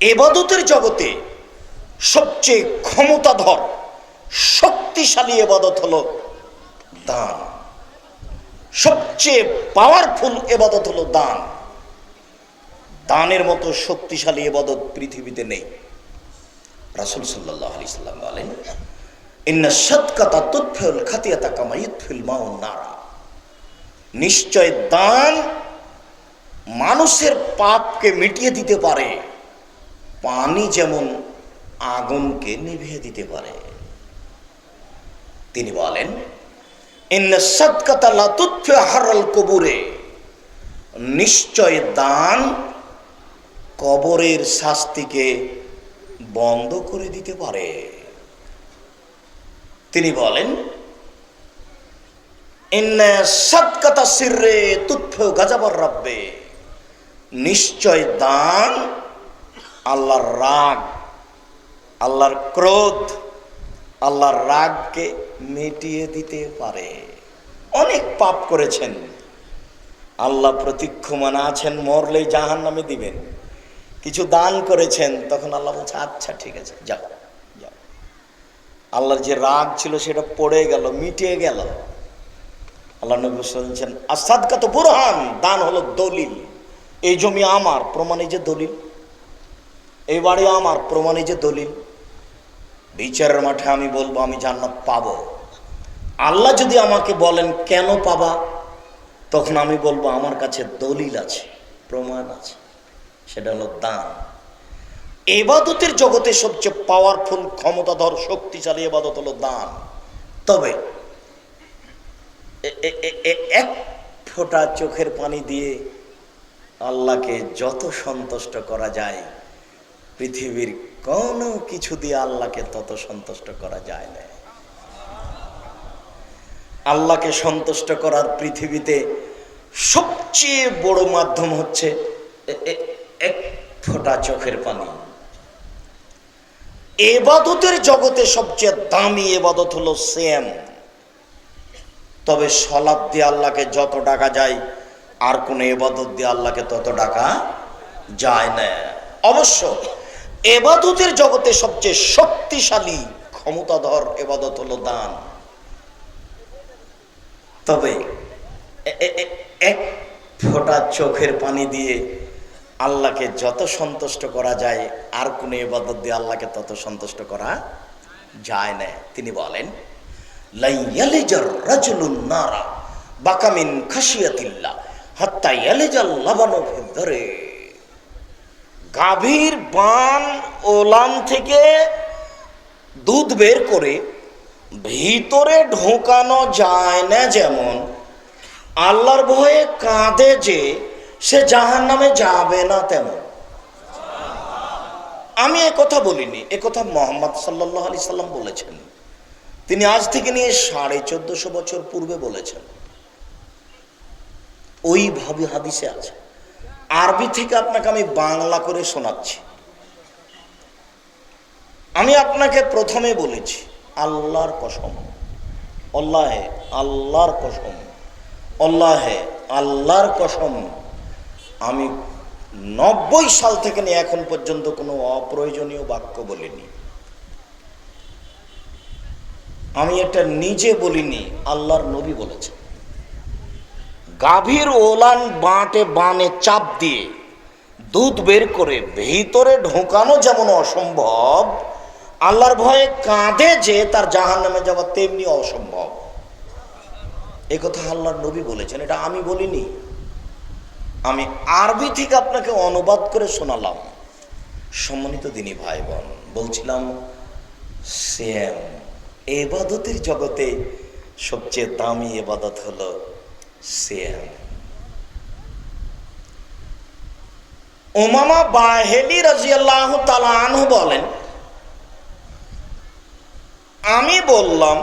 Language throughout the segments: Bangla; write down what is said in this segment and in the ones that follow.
এবাদতের জগতে সবচেয়ে ক্ষমতাধর, শক্তিশালী এবাদত হলো দান। সবচেয়ে পাওয়ারফুল এবাদত হলো দান। দানের মতো শক্তিশালী এবাদত পৃথিবীতে নেই। রাসুল সাল্লাহ আলি সাল্লাম বলেন, ইন্না সৎকাতা তুৎফিল খাতিয়াতা কামাইৎফিল মাউন নারা। নিশ্চয় দান মানুষের পাপকে মিটিয়ে দিতে পারে। পানি যেমন আগুনকে নিভিয়ে দিতে পারে। তিনি বলেন কবুরে। নিশ্চয় দান কবরের শাস্তিকে বন্ধ করে দিতে পারে। তিনি বলেন নিশ্চয় দান আল্লাহর রাগ, আল্লাহর ক্রোধ, আল্লাহর রাগকে মিটিয়ে দিতে পারে। অনেক পাপ করেছেন। আল্লাহ প্রতীক্ষমান আছেন, মরলেই জাহান নামে দিবেন। কিছু দান করেছেন, তখন আল্লাহ বলছে আচ্ছা ঠিক আছে, যাও যাও। আল্লাহর যে রাগ ছিল, সেটা পড়ে গেল, মিটিয়ে গেল। আল্লাহ নবী বলছেন আসাদকা তো বুরহান, দান হলো দলিল। এই জমি আমার, প্রমাণে যে দলিল। এই বাড়ি আমার প্রমাণে যে দলিল, বিচারের মাঠে আমি বলব, আমি জান্নাত পাবো। আল্লাহ যদি আমাকে বলেন, কেন পাবা? তখন আমি বলব, আমার কাছে দলিল আছে, প্রমাণ আছে, সেটা হলো দান। এবাদতের জগতে সবচেয়ে পাওয়ারফুল ক্ষমতাধর, শক্তিশালী এবাদত হলো দান। তবে এক ফোঁটা চোখের পানি দিয়ে আল্লাহকে যত সন্তুষ্ট করা যায় পৃথিবীর কোনো কিছু দিয়ে আল্লাহকে তত সন্তুষ্ট করা যায় না। আল্লাহকে সন্তুষ্ট করার পৃথিবীতে সবচেয়ে বড় মাধ্যম হচ্ছে এক ফোঁটা চোখের পানি। এবাদতের জগতে সবচেয়ে দামি এবাদত হলো সেম তবে সলাদ দিয়ে আল্লাহকে যত ডাকা যায়, আর কোনো এবাদত দিয়ে আল্লাহকে তত ডাকা যায় না। অবশ্য এবাদতের জগতে সবচেয়ে শক্তিশালী ক্ষমতাধর এবাদত হলো দান। তবে এক ফোঁটা চোখের পানি দিয়ে আল্লাহকে যত সন্তুষ্ট করা যায়, আর কোনো এবাদত দিয়ে আল্লাহকে তত সন্তুষ্ট করা যায় না। তিনি বলেন নারা বাকামিন খাসিয়াতিল্লা হাত্তা ইয়ালিজাল লাবানু ধরে গাভীর বান ওলান থেকে দুধ বের করে ভিতরে ঢোকানো যায় না যেমন। আল্লাহর ভয়ে কাঁদে যে সে জাহান নামে যাবে না তেমন। আমি কথা বলিনি কথা মোহাম্মদ সাল্লাহ আলি সাল্লাম বলেছেন। তিনি আজ থেকে নিয়ে সাড়ে চোদ্দশো বছর পূর্বে বলেছেন। ওইভাবে হাদিসে আছে। আরবি থেকে আপনাকে আমি বাংলা করে শোনাচ্ছি। আমি আপনাকে প্রথমে বলেছি, আল্লাহর কসম। অল্লাহে আল্লাহর কসম। অল্লাহে আল্লাহর কসম। আমি নব্বই সাল থেকে নিয়ে এখন পর্যন্ত কোনো অপ্রয়োজনীয় বাক্য বলিনি। আমি এটা নিজে বলিনি, আল্লাহর নবী বলেছে গাভীর ওলান বাঁটে বানে চাপ দিয়ে, দুধ বের করে ভিতরে ঢোকানো যেমন অসম্ভব, আল্লাহর ভয়ে কাঁদে যে তার জাহান নামে যাওয়া তেমনি অসম্ভব। এ কথা আল্লাহর নবী বলেছেন, এটা আমি বলিনি। আমি আরবি থেকে আপনাকে অনুবাদ করে শোনালাম। সম্মানিত দিনী ভাই বোন বলছিলাম সেম এবাদতের জগতে সবচেয়ে দামি এবাদত হলো সেম ওমামা বাহেলি রাজিয়াল্লাহ তালা আনহু বলেন, আমি বললাম,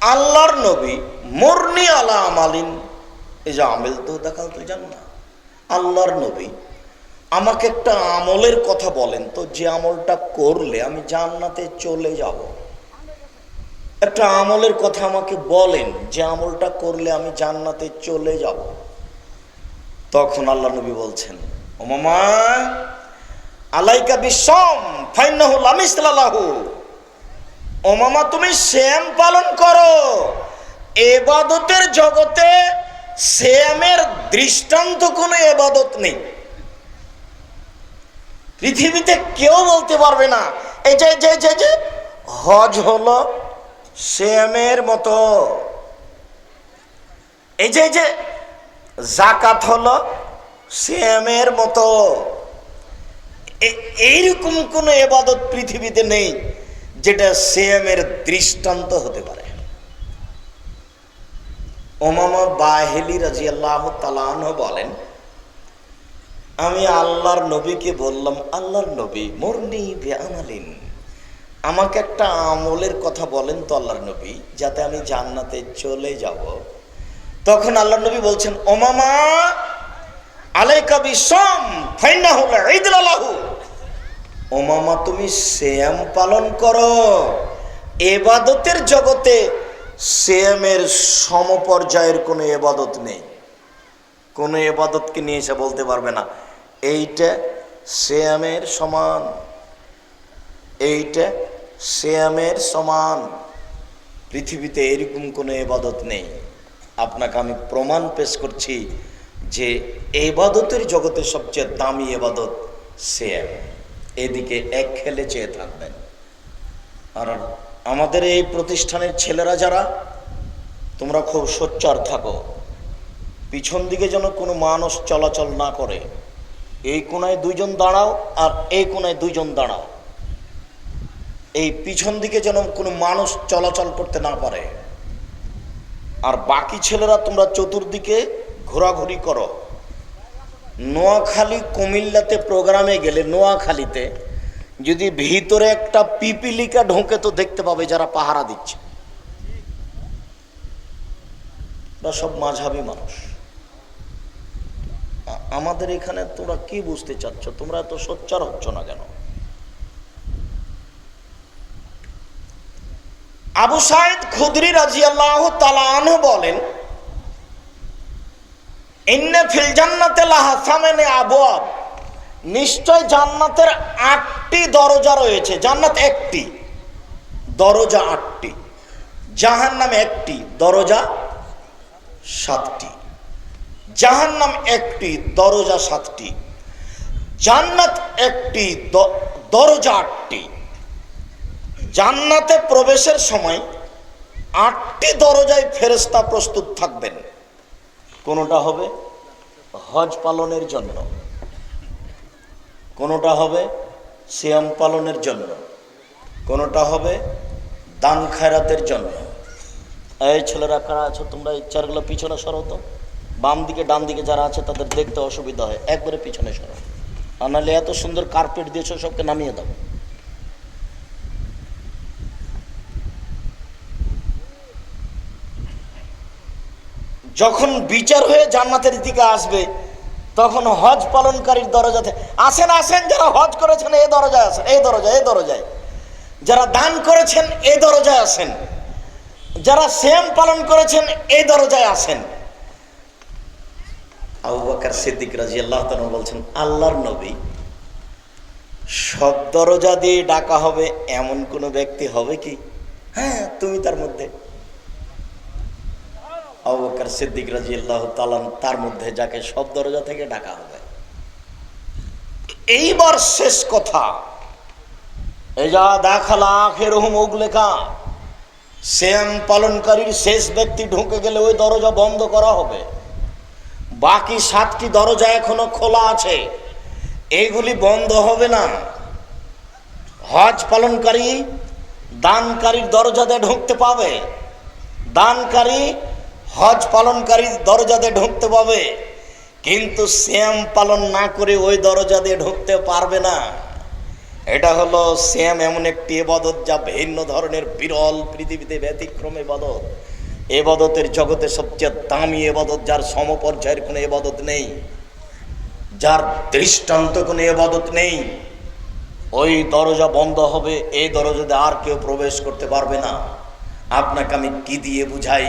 আল্লাহর নবী মরনি আলা আমালিন। এই যে আমেল তো দেখাল তুই জান না। আল্লাহর নবী আমাকে একটা আমলের কথা বলেন তো, যে আমলটা করলে আমি জান্নাতে চলে যাব। একটা আমলের কথা আমাকে বলেন, যে আমলটা করলে আমি জান্নাতে চলে যাব। তখন আল্লাহ নবী বলছেন মামা, আলাইকা বিশ্বম ফাইনাহুল ও মামা, তুমি শ্যাম পালন করো। এবাদতের জগতে শ্যামের দৃষ্টান্ত কোনো এবাদত নেই। পৃথিবীতে কেউ বলতে পারবে না, এই যে যে যে, হজ হলো শ্যামের মতো। এই যে যে, জাকাত হলো শ্যামের মতো। এইরকম কোনো এবাদত পৃথিবীতে নেই যেটা শ্যামের দৃষ্টান্ত হতে পারে। ওমামা বাহেলি রাজি আল্লাহ বলেন, আমি আল্লাহর নবীকে বললাম, আল্লাহর নবী মরনি বেআমালিন আমাকে একটা আমলের কথা বলেন তো আল্লাহর নবী, যাতে আমি জান্নাতে চলে যাব। তখন আল্লাহর নবী বলছেন, ওমামা আলাইকা বিসম ফাইনা হল ঈদুল্লাহু ওমামা, তুমি শ্যাম পালন করো। এবাদতের জগতে শ্যামের সমপর্যায়ের কোনো এবাদত নেই। কোনো এবাদতকে নিয়ে এসে বলতে পারবে না, এইটা শ্যামের সমান, এইটা শ্যামের সমান পৃথিবীতে এরকম কোনো এবাদত নেই। আপনাকে আমি প্রমাণ পেশ করছি যে এবাদতের জগতে সবচেয়ে দামি এবাদত শ্যাম। এদিকে এক খেলে চেয়ে থাকবেন। আর আমাদের এই প্রতিষ্ঠানের ছেলেরা যারা, তোমরা খুব সোচ্চার থাকো। পিছন দিকে যেন কোনো মানুষ চলাচল না করে। এই কোনায় দুইজন দাঁড়াও আর এই কোনায় দুইজন দাঁড়াও। এই পিছন দিকে যেন কোনো মানুষ চলাচল করতে না পারে। আর বাকি ছেলেরা তোমরা চতুর্দিকে ঘোরাঘুরি করো। নোয়াখালী, কুমিল্লাতে প্রোগ্রামে গেলে, নোয়াখালীতে যদি ভিতরে একটা পিপিলিকা ঢোকে তো দেখতে পাবে যারা পাহারা দিচ্ছে। সব মাঝাবি মানুষ। আমাদের এখানে তোমরা কি বুঝতে চাচ্ছ? তোমরা এত সোচ্চার হচ্ছ না কেন? আবু সাইদ খুদরি রাজি আল্লাহ বলেন, ইন্নে ফিল জান্নাতে লাহাসামেনে নিশ্চয় জান্নাতের আটটি দরজা রয়েছে। জান্নাত একটি, দরজা আটটি। জাহান্নাম একটি, দরজা সাতটি। জাহান্নাম একটি, দরজা সাতটি। জান্নাত একটি দরজা আটটি। জান্নাতে প্রবেশের সময় আটটি দরজায় ফেরেস্তা প্রস্তুত থাকবেন। কোনোটা হবে? হজ পালনের জন্য। কোনোটা হবে? সিয়াম পালনের জন্য। কোনোটা হবে? দান খায়রাতের জন্য। এই ছেলেরা কারা আছো? তোমরা এই চারগুলো পিছনে সরো তো। বাম দিকে, ডান দিকে যারা আছে, তাদের দেখতে অসুবিধা হয়। একবারে পিছনে সরো। আর নাহলে এত সুন্দর কার্পেট দিয়েছ, সবকে নামিয়ে দাও। যখন বিচার হয়ে জান্নাতের দিকে আসবে, তখন হজ পালনকারীর দরজাতে আসেন আসেন, যারা হজ করেছেন এই দরজায় আসেন এই দরজায় এই দরজায়। যারা দান করেছেন এই দরজায় আসেন। যারা সেম পালন করেছেন এই দরজায় আসেন। আবু বকর বলছেন, আল্লাহর নবী, সব দরজা দিয়ে ডাকা হবে, এমন কোন ব্যক্তি হবে কি? হ্যাঁ তুমি তার মধ্যে। আবু বকর সিদ্দিক রাজি আল্লাহ তালাম তার মধ্যে যাকে সব দরজা থেকে ডাকা হবে। এইবার শেষ কথা যা দেখালা আখের মুখ লেখা শ্যাম পালনকারীর শেষ ব্যক্তি ঢুকে গেলে ওই দরজা বন্ধ করা হবে। বাকি সাতটি দরজা এখনও খোলা আছে, এইগুলি বন্ধ হবে না। হজ পালনকারী দানকারীর দরজাতে ঢুকতে পাবে। দানকারী হজ পালনকারী দরজাতে ঢুকতে পাবে। কিন্তু শ্যাম পালন না করে ওই দরজা দিয়ে ঢুকতে পারবে না। এটা হলো শ্যাম এমন একটি এবাদত যা ভিন্ন ধরনের বিরল পৃথিবীতে ব্যতিক্রম এবাদত। এবাদতের জগতে সবচেয়ে দামি এবাদত যার সমপর্যায়ের কোনো এবাদত নেই, যার দৃষ্টান্ত কোনো এবাদত নেই। ওই দরজা বন্ধ হবে, এই দরজাতে আর কেউ প্রবেশ করতে পারবে না। আপনাকে আমি কি দিয়ে বুঝাই?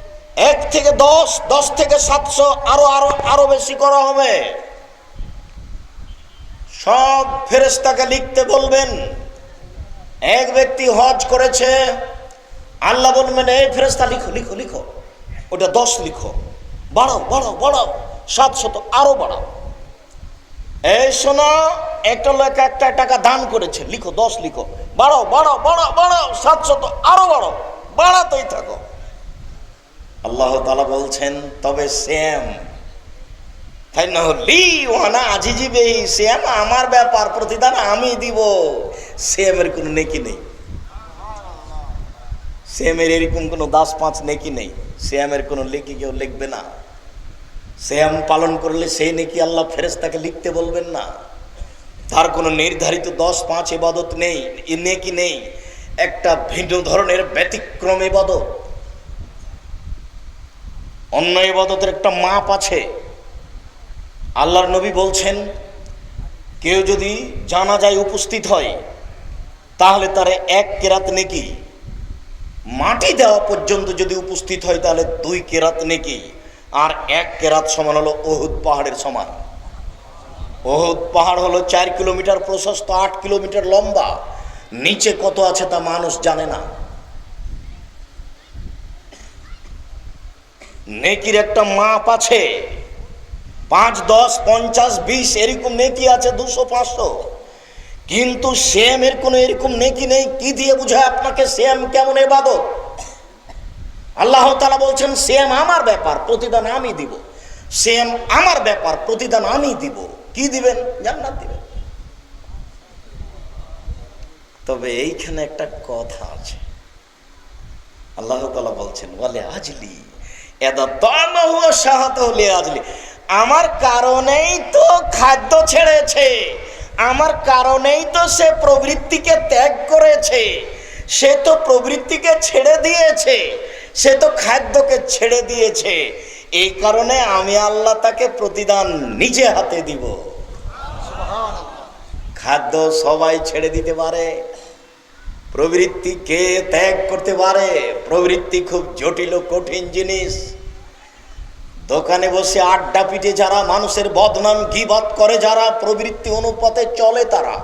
এক থেকে দশ দশ থেকে সাতশো, আরও আরও আরও বেশি করা হবে। সব ফেরেস্তাকে লিখতে বলবেন, এক ব্যক্তি হজ করেছে, আল্লাহ বলবেন, এই ফেরেস্তা লিখো লিখো লিখো। ওটা দশ লিখো। বাড়াও বাড়াও বাড়াও। সাতশত, আরও বাড়াও। এই শোনো, একটা লোক একটা টাকা দান করেছে। লিখো, দশ লিখো। বাড়াও বাড়াও বাড়াও বাড়াও। সাতশত, আরও বাড়াও। বাড়াতেই থাকো। আল্লাহ তালা বলছেন, তবে শ্যাম লি ওয়ানা আজিজি বেহি, শ্যাম আমার ব্যাপার প্রতিদান আমি দিব। শ্যামের কোনো নেকি নেই। শ্যামের এরকম কোনো দাস পাঁচ নেকি নেই। শ্যামের কোনো লেখি কেউ লিখবে না। শ্যাম পালন করলে সেই নেকি আল্লাহ ফেরেস্তাকে লিখতে বলবেন না। তার কোনো নির্ধারিত দশ পাঁচ এবাদত নেই, নেকি নেই। একটা ভিন্ন ধরনের ব্যতিক্রম এবাদত অন্য এবাদতের একটা মাপ আছে। আল্লাহর নবী বলছেন, কেউ যদি জানা যায় উপস্থিত হয়, তাহলে তারে এক কেরাত নেকি। মাটি দেওয়া পর্যন্ত যদি উপস্থিত হয়, তাহলে দুই কেরাত নেকি। আর এক কেরাত সমান হলো ওহুদ পাহাড়ের সমান। ওহুদ পাহাড় হলো চার কিলোমিটার প্রশস্ত, আট কিলোমিটার লম্বা। নিচে কত আছে তা মানুষ জানে না। নেকির একটা মাপ আছে। পাঁচ, দশ, পঞ্চাশ, বিশ, এরকম নেকি আছে, দুশো, পাঁচশো। কিন্তু সেম শ্যামের কোনো এরকম নেকি নেই, কি দিয়ে বুঝায় আপনাকে? শ্যাম কেমন এবাদত? আল্লাহ তালা বলছেন, শ্যাম আমার ব্যাপার, প্রতিদান আমি দিব। শ্যাম আমার ব্যাপার, প্রতিদান আমি দিব। কি দিবেন? জান্নাত দিবেন। তবে এইখানে একটা কথা আছে। আল্লাহ তালা বলছেন বলে আজলি আমার কারণেই তো খাদ্য ছেড়েছে। আমার কারণেই তো সে প্রবৃত্তিকে ত্যাগ করেছে। সে তো প্রবৃত্তিকে ছেড়ে দিয়েছে। সে তো খাদ্যকে ছেড়ে দিয়েছে। এই কারণে আমি আল্লাহ তাকে প্রতিদান নিজে হাতে দিব। খাদ্য সবাই ছেড়ে দিতে পারে। প্রবৃত্তি কে ত্যাগ করতে পারে? প্রবৃত্তি খুব জটিল কঠিন জিনিস। দোকানে বসে আড্ডা পিটে যারা মানুষের বদনাম গিবাত করে, যারা প্রবৃত্তি অনুপাতে চলে তারা।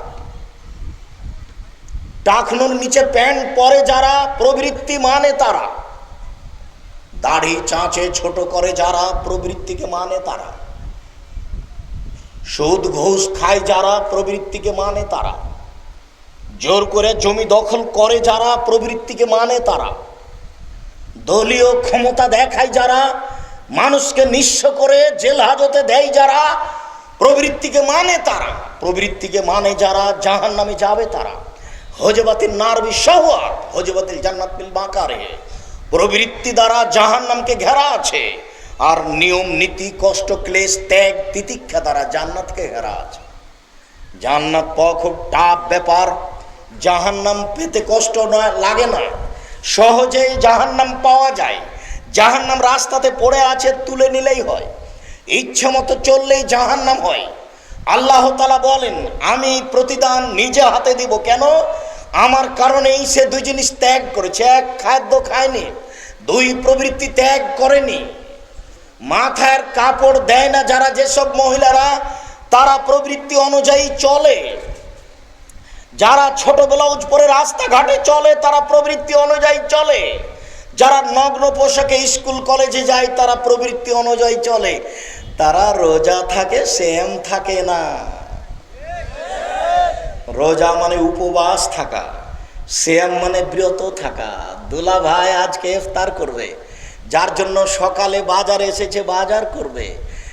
টাকনুর নিচে প্যান্ট পরে যারা প্রবৃত্তি মানে তারা। দাড়ি চাঁচে ছোট করে যারা প্রবৃত্তিকে মানে তারা। সুদ ঘুষ খায় যারা প্রবৃত্তিকে মানে তারা। জোর করে জমি দখল করে যারা, প্রবৃত্তিকে মানে তারা। দলীয় ক্ষমতা দেখায় যারা, মানুষকে নিঃস্ব করে জেল হাজতে দেয় যারা, প্রবৃত্তিকে মানে তারা। প্রবৃত্তিকে মানে যারা জাহান নামে যাবে তারা। হজবাতির নারবি সহওয়াত হজবাতির জান্নাত বিল বাঁকারে। প্রবৃত্তি দ্বারা জাহান নামকে ঘেরা আছে। আর নিয়ম, নীতি, কষ্ট, ক্লেশ, ত্যাগ, তিতিক্ষা দ্বারা জান্নাতকে ঘেরা আছে। জান্নাত পাওয়া খুব টাফ ব্যাপার। জাহান্নাম পেতে কষ্ট নয়, লাগে না। সহজেই জাহান্নাম পাওয়া যায়। জাহান্নাম রাস্তাতে পড়ে আছে, তুলে নিলেই হয়। ইচ্ছে মতো চললেই জাহান্নাম হয়। আল্লাহ তালা বলেন, আমি প্রতিদান নিজে হাতে দিব কেন? আমার কারণেই সে দুই জিনিস ত্যাগ করেছে। এক খাদ্য খায়নি, দুই প্রবৃত্তি ত্যাগ করেনি। মাথার কাপড় দেয় না যারা যেসব মহিলারা, তারা প্রবৃত্তি অনুযায়ী চলে। যারা ছোট ব্লাউজ পরে রাস্তাঘাটে চলে, তারা প্রবৃত্তি অনুযায়ী চলে। যারা নগ্ন পোশাকে স্কুল, কলেজে যায়, তারা প্রবৃত্তি অনুযায়ী চলে। তারা রোজা থাকে, সেম থাকে না। রোজা মানে উপবাস থাকা, সেম মানে বিরত থাকা। দুলা ভাই আজকে ইফতার করবে, যার জন্য সকালে বাজার এসেছে, বাজার করবে।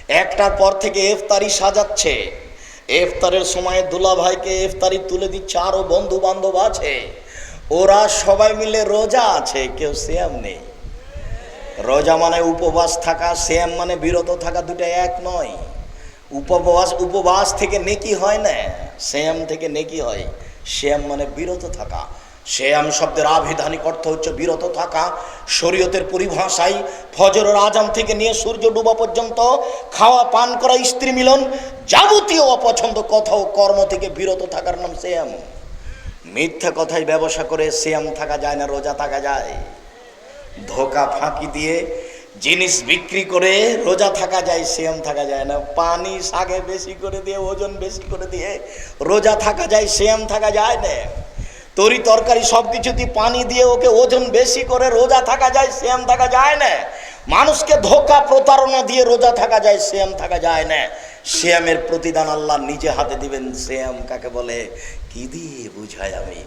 একটার পর থেকে ইফতারি সাজাচ্ছে। ইফতারের সময় দুলা ভাইকে ইফতারি তুলে দিচ্ছে, আরও বন্ধু বান্ধব আছে। ওরা সবাই মিলে রোজা আছে, কেউ শ্যাম নেই। রোজা মানে উপবাস থাকা শ্যাম মানে বিরত থাকা দুটো এক নয়। উপবাস উপবাস থেকে নেকি হয় না শ্যাম থেকে নেকি হয়। শ্যাম মানে বিরত থাকা। শ্যাম শব্দের আবিধানিক অর্থ হচ্ছে বিরত থাকা। শরীয়তের পরিভাষায় ফজর আজান থেকে নিয়ে সূর্য ডুবা পর্যন্ত খাওয়া, পান করা, স্ত্রী মিলন যাবতীয় অপছন্দ কথা ও কর্ম থেকে বিরত থাকার নাম শ্যাম মিথ্যা কথায় ব্যবসা করে শ্যাম থাকা যায় না, রোজা থাকা যায়। ধোকা ফাঁকি দিয়ে জিনিস বিক্রি করে রোজা থাকা যায় শ্যাম থাকা যায় না। পানি, শাকে বেশি করে দিয়ে, ওজন বেশি করে দিয়ে রোজা থাকা যায় শ্যাম থাকা যায় না। তরি তরকারি সব কিছুতে পানি দিয়ে ওকে ওজন বেশি করে রোজা থাকা যায় সেম থাকা যায় না। মানুষকে ধোকা প্রতারণা দিয়ে রোজা থাকা যায় সেম থাকা যায় না। শ্যামের প্রতিদান আল্লাহ নিজে হাতে দিবেন, শ্যাম কাকে বলে? কি দিয়ে বুঝায় আমি?